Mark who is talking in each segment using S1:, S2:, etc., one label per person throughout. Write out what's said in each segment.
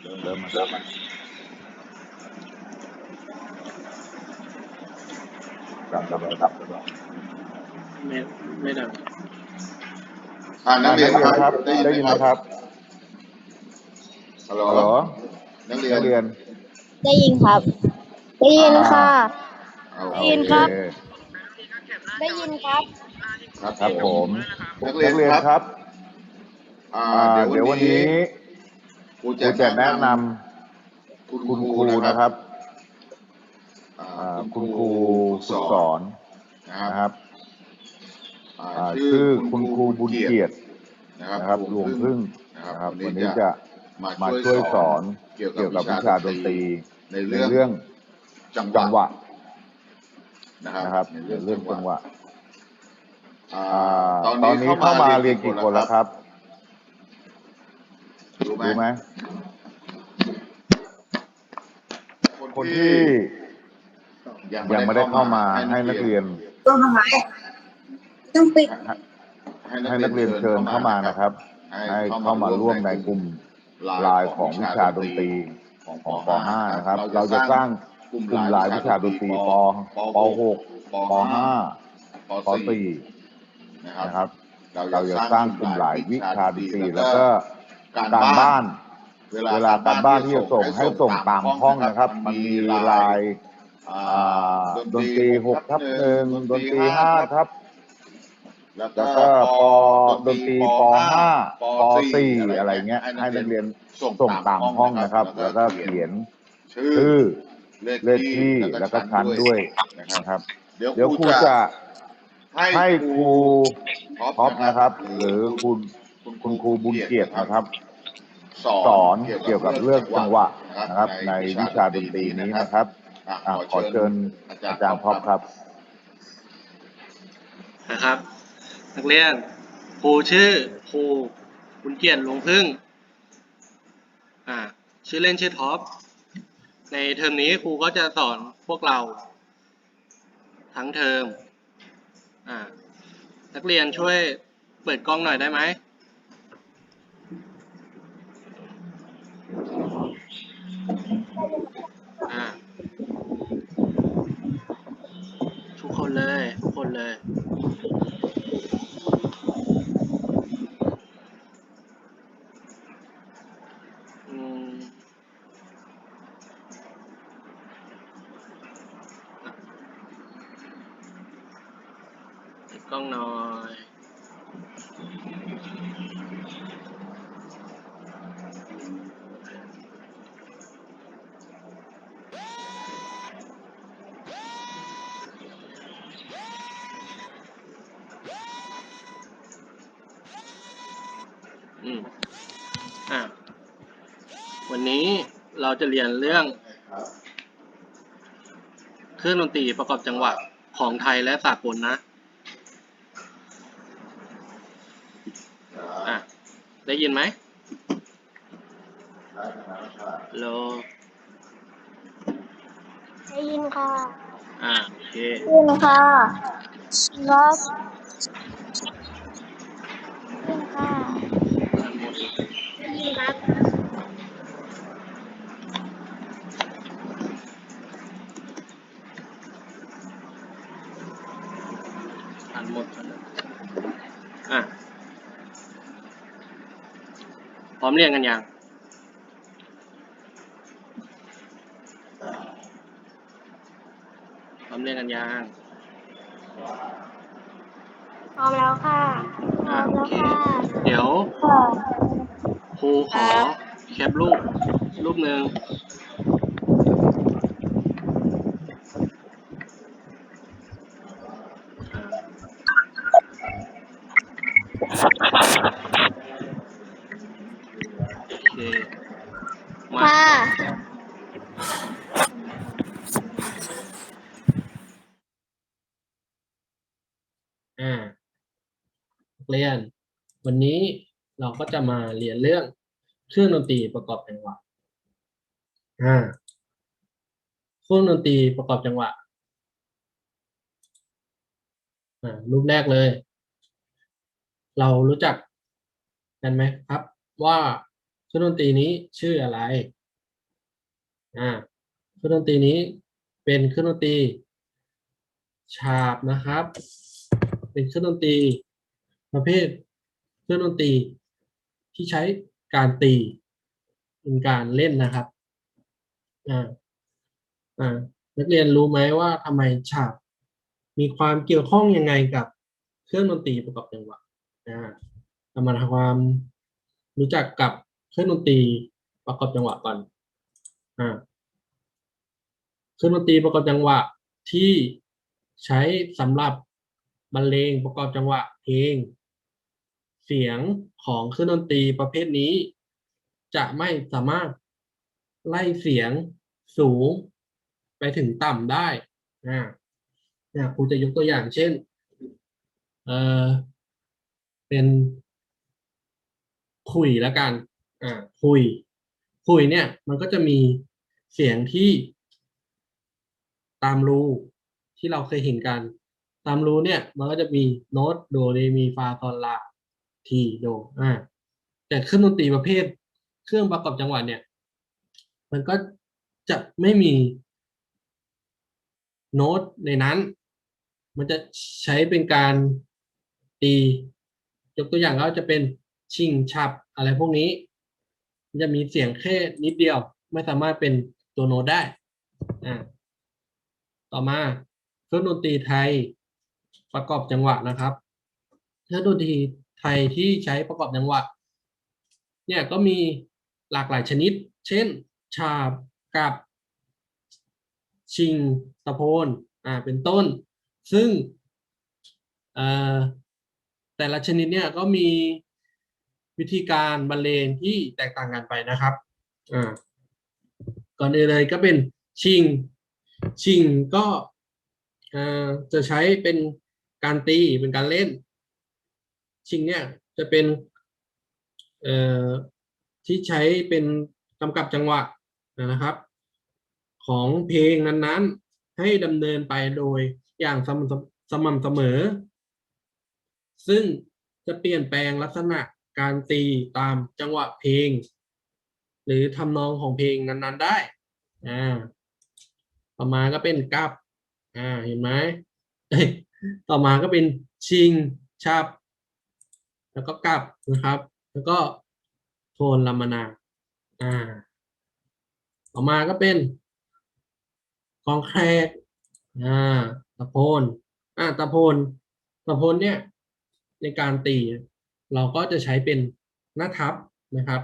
S1: เริ่มมาเริ่มมาดับดับดับดับ
S2: ไม่ไม่ดัง
S3: อ่านั
S1: นั
S3: ก
S1: ก
S3: เรี
S1: เรี
S3: ย
S1: ย
S3: น
S1: น
S3: ครับ
S1: ครับ ได้ยินไหมครับ
S3: ฮัลโหล
S1: ฮัลโหล
S3: นักเรีย
S1: นั
S3: น
S1: กเรียน
S4: ได้ยินครับ ได้ยินค่ะ
S3: เอา
S4: ได้ยินครับ
S1: โอเได้
S4: ยินครับ
S3: ครับ
S1: ครับผม
S3: นักเรีย
S1: นั
S3: น
S1: กเรียน
S3: ค
S1: ค
S3: รั
S1: รั
S3: บบอ่า
S1: อ่า
S3: เดี๋
S1: เดี๋
S3: ย
S1: ยวว
S3: วั
S1: วันน
S3: นี้
S1: นี้
S3: ค รู
S1: ครูจะแนะน
S3: คุณำ
S1: คุณ
S3: ค
S1: ค
S3: รู
S1: รู
S3: นะ
S1: นะ
S3: ค
S1: ค
S3: รั
S1: รั
S3: บบอ่า
S1: อ่า
S3: คุ
S1: คุณณ
S3: ค
S1: ค
S3: รู
S1: รู
S3: ฝึ
S1: ฝึ
S3: ก
S1: ก
S3: ส
S1: ส
S3: อ
S1: อนน
S3: นะครับ
S1: นะครับ
S3: อ่า
S1: อ่า
S3: ชื่
S1: ชื่
S3: อ
S1: อ
S3: คุ
S1: คุณณ
S3: ค
S1: ค
S3: รู
S1: รู
S3: บุ
S1: บุ
S3: ญ
S1: ญ
S3: เกียร
S1: เกีย
S3: ติ
S1: รติ
S3: นะ
S1: นะ
S3: ค
S1: ค
S3: รั
S1: รั
S3: บบห
S1: ห
S3: ล
S1: ล
S3: ว
S1: ว
S3: ง
S1: ง
S3: พึ่
S1: พึ่
S3: ง
S1: ง
S3: นะครับ
S1: นะครับ
S3: วั
S1: วันน
S3: นี้
S1: นี้
S3: จะ
S1: จะ
S3: มา
S1: มา
S3: ช่
S1: ช่
S3: ว
S1: วยย
S3: ส
S1: ส
S3: อ
S1: อนน
S3: เกี่ยวกับ
S1: เกี่ยวกับ
S3: วิ
S1: วิ
S3: ชา
S1: ชา
S3: ด
S1: ด
S3: น
S1: น
S3: ต
S1: ต
S3: รี
S1: รี
S3: ใน
S1: ใน
S3: เรื่อง
S1: เรื่อง
S3: จังห
S1: จั
S3: วะ
S1: งหวะ
S3: นะ
S1: นะ
S3: ค
S1: ค
S3: รั
S1: รั
S3: บบใน
S1: ใน
S3: เรื่
S1: เรื่
S3: อ
S1: องง
S3: จั
S1: จั
S3: ง
S1: ง
S3: ห
S1: ห
S3: วะ
S1: วะ
S3: อ่า
S1: อ่า
S3: ตอน
S1: ตอ
S3: นี้
S1: นนี้
S3: เข้า
S1: เข้า
S3: มา
S1: มา
S3: เรี
S1: เรี
S3: ย
S1: ย
S3: น
S1: น
S3: กี่
S1: กี่
S3: ค
S1: คนน
S3: แล้
S1: แล้วว
S3: ค
S1: ค
S3: รั
S1: รับบ
S3: รู้ไหม
S1: รู้ไหม
S3: คน
S1: คน
S3: ที่
S1: ที่
S3: ยัง
S1: ยัง
S3: ไม่
S1: ไม่
S3: ได้
S1: ได้
S3: เข้า
S1: เข้า
S3: มา
S1: มา
S3: ให้
S1: ให้
S3: นั
S1: นั
S3: ก
S1: ก
S3: เรี
S1: เรี
S3: ย
S1: ย
S3: น
S1: น
S4: ต้องทำไมต้องปิด
S1: ให้นักเรียนเชิญเข้ามานะครับ ให้เข้ามาร่วมในกลุ่มไลน์ของวิชาดนตรีของป .5 นะครับ เราจะสร้างกลุ่มไลน์วิชาดนตรีปป .6 ป .5 ป .4
S3: นะ
S1: นะ
S3: ค
S1: ค
S3: รั
S1: รั
S3: บบเรา
S1: เรา
S3: จะ
S1: จะ
S3: ส
S1: ส
S3: ร้า
S1: ร้างง
S3: ก
S1: ก
S3: ลุ่
S1: ลุ่
S3: ม
S1: ม
S3: ไล
S1: ไล
S3: น์
S1: น์
S3: วิ
S1: วิ
S3: ชา
S1: ชา
S3: ด
S1: ด
S3: น
S1: น
S3: ต
S1: ต
S3: รี
S1: รี
S3: แล้
S1: แล้วว
S3: ก็
S1: ก็
S3: การ
S1: การ
S3: บ้า
S1: บ้าน น
S3: เว
S1: เว
S3: ลา
S1: ลา
S3: การ
S1: การ
S3: บ้า
S1: บ้านน
S3: ที่
S1: ที่
S3: จะ
S1: จะ
S3: ส่
S1: ส่
S3: ง
S1: ง
S3: ให้
S1: ให้
S3: ส่
S1: ส่
S3: ง
S1: ง
S3: ตา
S1: ตามม
S3: ห้
S1: ห้
S3: อ
S1: องง
S3: นะ
S1: นะ
S3: ค
S1: ค
S3: รั
S1: รั
S3: บ บ มั
S1: มันน
S3: มี
S1: มี
S3: ไล
S1: ลา
S3: น์
S1: ย
S3: อ่า
S1: อ่า
S3: ด
S1: ด
S3: น
S1: น
S3: ต
S1: ต
S3: รี
S1: รี
S3: ห
S1: ห
S3: ก
S1: ก
S3: ทั
S1: ทั
S3: บบห
S1: ห
S3: นึ่ง
S1: นึ่ง
S3: ด
S1: ด
S3: น
S1: น
S3: ต
S1: ต
S3: รี
S1: รี
S3: ห้า
S1: ห้า
S3: ครับ
S1: ครับ
S3: แล้ว
S1: แล้ว
S3: ก็
S1: ก็
S3: ป
S1: ป
S3: ด
S1: ด
S3: น
S1: น
S3: ต
S1: ต
S3: รี
S1: รี
S3: ป
S1: ป
S3: ห้า
S1: ห้า
S3: ป
S1: ป
S3: สี่
S1: สี่
S3: อะไร
S1: อะไร
S3: เงี้
S1: เงี้
S3: ย
S1: ย
S3: ให้
S1: ให้
S3: นั
S1: นั
S3: ก
S1: ก
S3: เรี
S1: เรี
S3: ย
S1: ย
S3: น
S1: น
S3: ส่ง
S1: ส่ง
S3: ตา
S1: ตามม
S3: ห้
S1: ห้
S3: อ
S1: องง
S3: นะ
S1: นะ
S3: ค
S1: ค
S3: รั
S1: รั
S3: บ บ แล้
S1: แล้วว
S3: ก็
S1: ก็
S3: เขี
S1: เขี
S3: ย
S1: ย
S3: น
S1: น
S3: ชื่อ
S1: ชื่อ
S3: เลข
S1: เลข
S3: ที่
S1: ที่
S3: แล้ว
S1: แล้ว
S3: ก็
S1: ก็
S3: ชั้น
S1: ชั้น
S3: ด้
S1: ด้
S3: ว
S1: วยย
S3: นะครับ
S1: นะครับ
S3: เดี๋ยว
S1: เดี๋ยว
S3: ค
S1: ค
S3: รู
S1: รู
S3: จะ
S1: จะ
S3: ให้
S1: ให้
S3: ค
S1: ค
S3: รู
S1: รู
S3: ท็อป
S1: ท็อป
S3: นะ
S1: นะ
S3: ค
S1: ค
S3: รั
S1: รั
S3: บ บ ห
S1: ห
S3: รื
S1: รืออ
S3: คุ
S1: คุณณ
S3: คุ
S1: คุณณ
S3: ค
S1: ค
S3: รู
S1: รู
S3: บุ
S1: บุ
S3: ญ
S1: ญ
S3: เกี
S1: เกี
S3: ย
S1: ย
S3: ร
S1: ร
S3: ติ
S1: ติ
S3: นะ
S1: นะ
S3: ค
S1: ค
S3: รั
S1: รั
S3: บบสอ
S1: สอนน
S3: เกี่
S1: เกี่
S3: ย
S1: ยวว
S3: กั
S1: กั
S3: บบเรื่
S1: เรื่
S3: อ
S1: องง
S3: จั
S1: จั
S3: ง
S1: ง
S3: ห
S1: ห
S3: วะ
S1: วะ
S3: นะ
S1: นะ
S3: ค
S1: ค
S3: รั
S1: รั
S3: บบใน
S1: ใน
S3: วิ
S1: วิ
S3: ชา
S1: ชา
S3: ด
S1: ด
S3: น
S1: น
S3: ต
S1: ต
S3: รี
S1: รี
S3: นี้
S1: นี้
S3: นะ
S1: นะ
S3: ค
S1: ค
S3: รั
S1: รั
S3: บบอะ
S1: อะ
S3: ขอ
S1: ขอ
S3: เชิ
S1: เชิ
S3: ญ
S1: ญ
S3: อา
S1: อา
S3: จา
S1: จารร
S3: ย์
S1: ย์
S3: ท็
S1: ท็
S3: อ
S1: อ
S3: ป
S1: ป
S3: ค
S1: ค
S3: รั
S1: รับบ
S2: นะครับ นักเรียนครูชื่อครูคุณเกียรติลุงพึ่งอ่าชื่อเล่นชื่อท็อปในเทอมนี้ครูก็จะสอนพวกเราทั้งเทอมอ่านักเรียนช่วยเปิดกล้องหน่อยได้ไหม อ่า ทุกคนเลย ทุกคนเลย อืมเปิด กล้องหน่อยอืมอะวันนี้เราจะเรียนเรื่องเครื่องดนตรีประกอบจังหวะของไทยและสากลนะอะ ได้ยินไหมฮัลโหล
S4: ได้ยินค่ะ
S2: อะโอเค
S4: ได้ยินค่ะครับได้ยินค่ะ
S2: อ่านหมดเลย
S4: ได้ยินครับ
S2: อ่านหมดก่อนนะอะ พร้อมเรียนกันยังพร้อมเรียนกันยัง
S4: พร้อมแล้วค่ะพร้
S2: อะ
S4: อม
S2: โอ
S4: แล้ว
S2: เค
S4: ค่ะ
S2: เดี๋ยว
S4: ค่ะ
S2: ครูขอแคปรูปรูปหนึ่งโอเค มา
S4: ค่ะ
S2: อ่านักเรียน วันนี้เราก็จะมาเรียนเรื่องเครื่องดนตรีประกอบจังหวะอ่าเครื่องดนตรีประกอบจังหวะอ่ารูปแรกเลย เรารู้จักกันไหมครับ ว่าเครื่องดนตรีนี้ชื่ออะไรอ่าเครื่องดนตรีนี้เป็นเครื่องดนตรีฉาบนะครับ เป็นเครื่องดนตรี ประเภทเครื่องดนตรีที่ใช้การตีเป็นการเล่นนะครับอ่าอ่านักเรียนรู้ไหมว่าทำไมฉาบมีความเกี่ยวข้องยังไงกับเครื่องดนตรีประกอบจังหวะอ่าเรามาทำความรู้จักกับเครื่องดนตรีประกอบจังหวะก่อนอ่าเครื่องดนตรีประกอบจังหวะที่ใช้สำหรับบรรเลงประกอบจังหวะเพลง เสียงของเครื่องดนตรีประเภทนี้ จะไม่สามารถไล่เสียงสูงไปถึงต่ำได้อ่าเนี่ยครูจะยกตัวอย่างเช่น เออเป็น คุยแล้วกัน อ่า คุย คุยเนี่ย มันก็จะมีเสียงที่ตามรูที่เราเคยเห็นกัน ตามรูเนี่ย มันก็จะมีโน้ตโดเรมีฟาซอลลา ทีโดอ่าแต่เครื่องดนตรีประเภท เครื่องประกอบจังหวะเนี่ย มันก็จะไม่มีโน้ตในนั้น มันจะใช้เป็นการตี ยกตัวอย่างก็จะเป็นชิงฉับอะไรพวกนี้ มันจะมีเสียงแค่นิดเดียว ไม่สามารถเป็นตัวโน้ตได้อ่าต่อมาเครื่องดนตรีไทยประกอบจังหวะนะครับเครื่องดนตรี ไทยที่ใช้ประกอบจังหวะเนี่ยก็มีหลากหลายชนิด เช่นฉาบกับ ชิง ตะโพนอ่าเป็นต้น ซึ่งเอ่อแต่ละชนิดเนี่ยก็มีวิธีการบรรเลงที่แตกต่างกันไปนะครับอ่าก่อนอื่นเลยก็เป็นชิง ชิงก็เอ่อจะใช้เป็นการตีเป็นการเล่น ชิงเนี่ยจะเป็นที่ใช้เป็นกำกับจังหวะนะครับ ของเพลงนั้นๆ ให้ดำเนินไปโดยอย่างสม่ำเสมอ ซึ่งจะเปลี่ยนแปลงลักษณะการตีตามจังหวะเพลง หรือทำนองของเพลงนั้นๆได้อ่าต่อมาก็เป็นกับอ่าเห็นไหมต่อมาก็เป็นชิงชับ แล้วก็กับนะครับ แล้วก็โทนลามนาอ่า ต่อมาก็เป็นกองแครกอ่าตะโพนอ่าตะโพนตะโพนเนี่ย ในการตีเราก็จะใช้เป็นหน้าทับนะครับ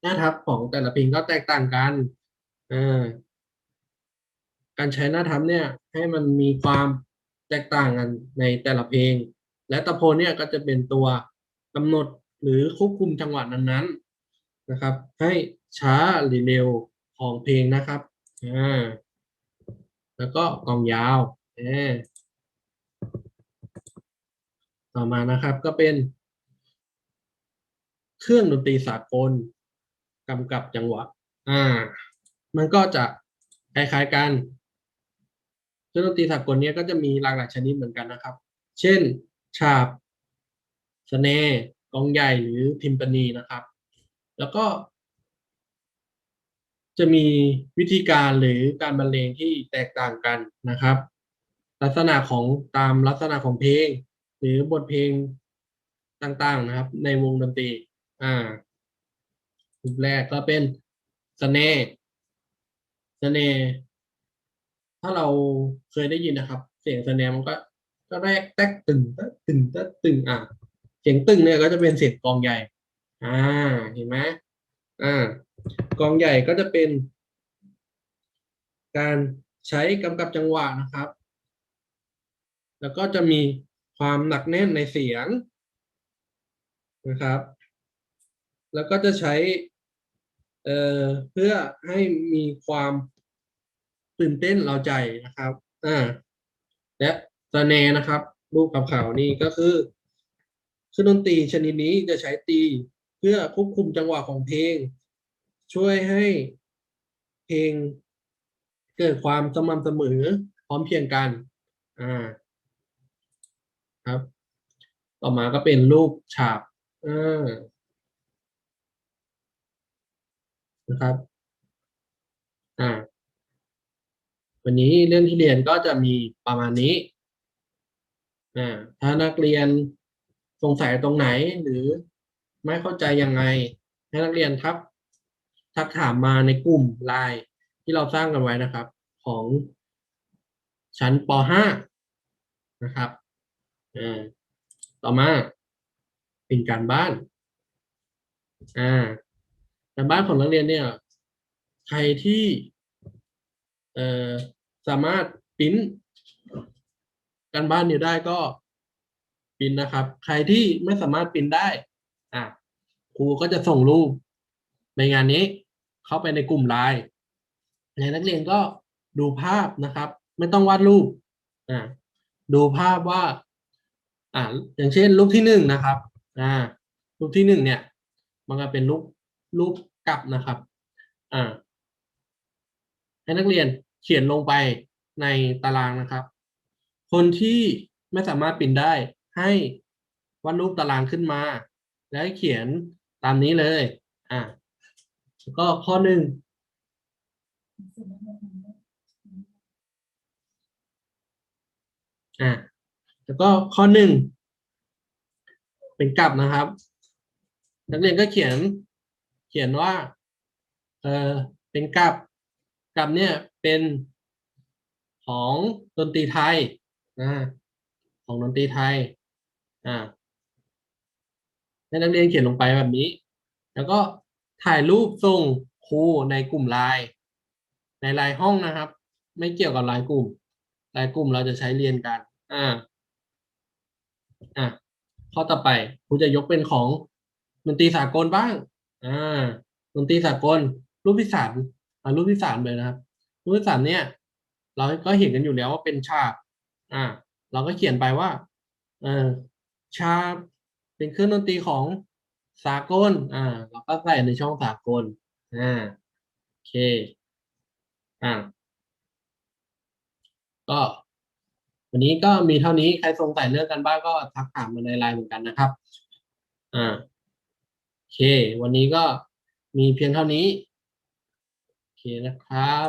S2: หน้าทับของแต่ละเพลงก็แตกต่างกันอ่าการใช้หน้าทับเนี่ย ให้มันมีความแตกต่างกันในแต่ละเพลง และตะโพนเนี่ยก็จะเป็นตัวกำหนดหรือควบคุมจังหวะนั้นๆนะครับ ให้ช้าหรือเร็วของเพลงนะครับอ่าแล้วก็กลองยาวต่อมานะครับก็เป็น เครื่องดนตรีสากลกำกับจังหวะ อ่า มันก็จะคล้ายๆกันเครื่องดนตรีสากลเนี้ยก็จะมีหลากหลายชนิดเหมือนกันนะครับ เช่น ฉาบสแนร์กองใหญ่หรือทิมปานีนะครับ แล้วก็ จะมีวิธีการหรือการบรรเลงที่แตกต่างกันนะครับ ลักษณะของตามลักษณะของเพลง หรือบทเพลงต่างๆนะครับ ในวงดนตรี อ่ารูปแรกก็เป็นสแนร์สแนร์ถ้าเราเคยได้ยินนะครับ เสียงสแนร์มันก็ ก็แรกแตกตึงแตกตึงแตกตึงอะเสียงตึงเนี่ยก็จะเป็นเสียงกองใหญ่ อ่าเห็นไหมอ่ากองใหญ่ก็จะเป็น การใช้กำกับจังหวะนะครับ แล้วก็จะมีความหนักแน่นในเสียงนะครับ แล้วก็จะใช้เอ่อเพื่อให้มีความตื่นเต้นเราใจนะครับอ่าและ สแนนะครับ รูปขาวๆนี่ก็คือเครื่องดนตรีชนิดนี้จะใช้ตีเพื่อควบคุมจังหวะของเพลง ช่วยให้เพลงเกิดความสม่ำเสมอพร้อมเพียงกัน อ่า ครับ ต่อมาก็เป็นรูปฉาบอ่านะครับ อ่า วันนี้เรื่องที่เรียนก็จะมีประมาณนี้ ถ้านักเรียนสงสัยตรงไหนหรือไม่เข้าใจยังไง ให้นักเรียนครับทักถามมาในกลุ่มไลน์ที่เราสร้างกันไว้นะครับ ของชั้นป .5 นะครับต่อมาเป็นการบ้านอ่าการบ้านของนักเรียนเนี่ย ใครที่เอ่อสามารถปริ้น การบ้านเนี่ยได้ก็ปินนะครับ ใครที่ไม่สามารถปินได้อะครูก็จะส่งรูป ในงานนี้เข้าไปในกลุ่มไลน์ในนักเรียนก็ดูภาพนะครับ ไม่ต้องวาดรูปอ่าดูภาพว่าอ่าอย่างเช่นรูปที่หนึ่งนะครับอ่ารูปที่หนึ่งเนี่ย มันก็เป็นรูปรูปกลับนะครับอ่าให้นักเรียนเขียนลงไปในตารางนะครับ คนที่ไม่สามารถปริ้นได้ให้วาดรูปตารางขึ้นมา แล้วเขียนตามนี้เลย อ่าแล้วก็ข้อหนึ่งอ่าแล้วก็ข้อหนึ่งเป็นกลับนะครับ นักเรียนก็เขียน เขียนว่า เออเป็นกลับกลับเนี่ยเป็นของดนตรีไทย อ่าของดนตรีไทย อ่าให้นักเรียนเขียนลงไปแบบนี้ แล้วก็ถ่ายรูปส่งครูในกลุ่มไลน์ในไลน์ห้องนะครับ ไม่เกี่ยวกับไลน์กลุ่มไลน์กลุ่มเราจะใช้เรียนกัน อ่า อะข้อต่อไปครูจะยกเป็นของดนตรีสากลบ้าง อ่าดนตรีสากล รูปที่สามอ่ารูปที่สามเลยนะครับ รูปที่สามเนี่ย เราก็เห็นกันอยู่แล้วว่าเป็นฉาก อ่า เราก็เขียนไปว่า เออชาเป็นเครื่องดนตรีของสากล อ่า เราก็ใส่ในช่องสากล อ่า โอเค อ่า ก็ วันนี้ก็มีเท่านี้ ใครสงสัยเรื่องกันบ้างก็ทักถามมาในไลน์เหมือนกันนะครับ อ่า โอเค วันนี้ก็มีเพียงเท่านี้ โอเคนะครับ